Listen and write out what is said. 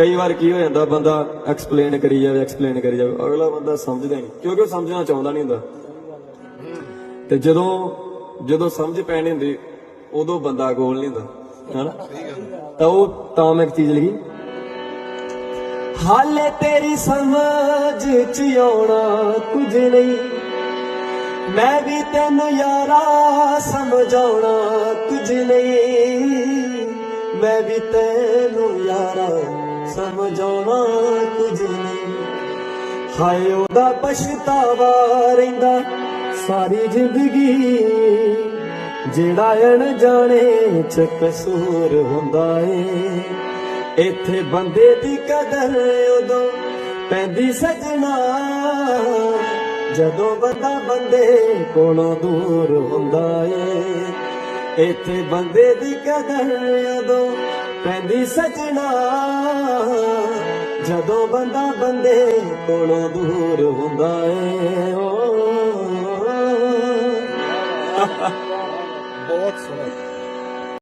ਕਈ ਵਾਰ ਕੀ ਹੋ ਜਾਂਦਾ, ਬੰਦਾ ਐਕਸਪਲੇਨ ਕਰੀ ਜਾਵੇ ਐਕਸਪਲੇਨ ਕਰੀ ਜਾਵੇ, ਅਗਲਾ ਬੰਦਾ ਸਮਝਦਾ ਨਹੀਂ, ਕਿਉਂਕਿ ਉਹ ਸਮਝਣਾ ਚਾਹੁੰਦਾ ਨਹੀਂ ਹੁੰਦਾ। ਤੇ ਜਦੋਂ ਜਦੋਂ ਸਮਝ ਪੈਣੀ ਹੁੰਦੀ, ਉਦੋਂ ਬੰਦਾ ਗੋਲ ਨਹੀਂ ਹੁੰਦਾ, ਹੈਨਾ? ਤਾਂ ਉਹ ਤਾਂ ਮੈਂ ਇੱਕ ਚੀਜ਼ ਲਿਖੀ। ਹਾਲੇ ਤੇਰੀ ਸਮਝ ਚ ਆਉਣਾ ਕੁਝ ਨਹੀਂ, ਮੈਂ ਵੀ ਤੈਨੂੰ ਯਾਰਾ ਸਮਝਾਉਣਾ ਕੁਝ ਨਹੀਂ, ਮੈਂ ਵੀ ਤੈਨੂੰ ਯਾਰਾ ਕੁਝ ਨਹੀਂ। ਹਾਏ, ਉਹਦਾ ਪਛਤਾਵਾ ਰਹਿੰਦਾ ਸਾਰੀ ਜ਼ਿੰਦਗੀ। ਜਿਹੜਾ ਅਣਜਾਣੇ ਚ ਕਸੂਰ ਹੁੰਦਾ ਏ। ਇੱਥੇ ਬੰਦੇ ਦੀ ਕਦਰ ਉਦੋਂ ਪੈਂਦੀ ਸਜਣਾ। ਜਦੋਂ ਬੰਦਾ ਬੰਦੇ ਕੋਲੋਂ ਦੂਰ ਹੁੰਦਾ ਏ। ਇੱਥੇ ਬੰਦੇ ਦੀ ਕਦਰ ਉਦੋਂ ਪੈਂਦੀ ਸਜਣਾ। ਜਦੋਂ ਬੰਦਾ ਬੰਦੇ ਕੋਲੋਂ ਦੂਰ ਹੁੰਦਾ ਏ ਓ। ਬਹੁਤ ਸੋਹਣਾ।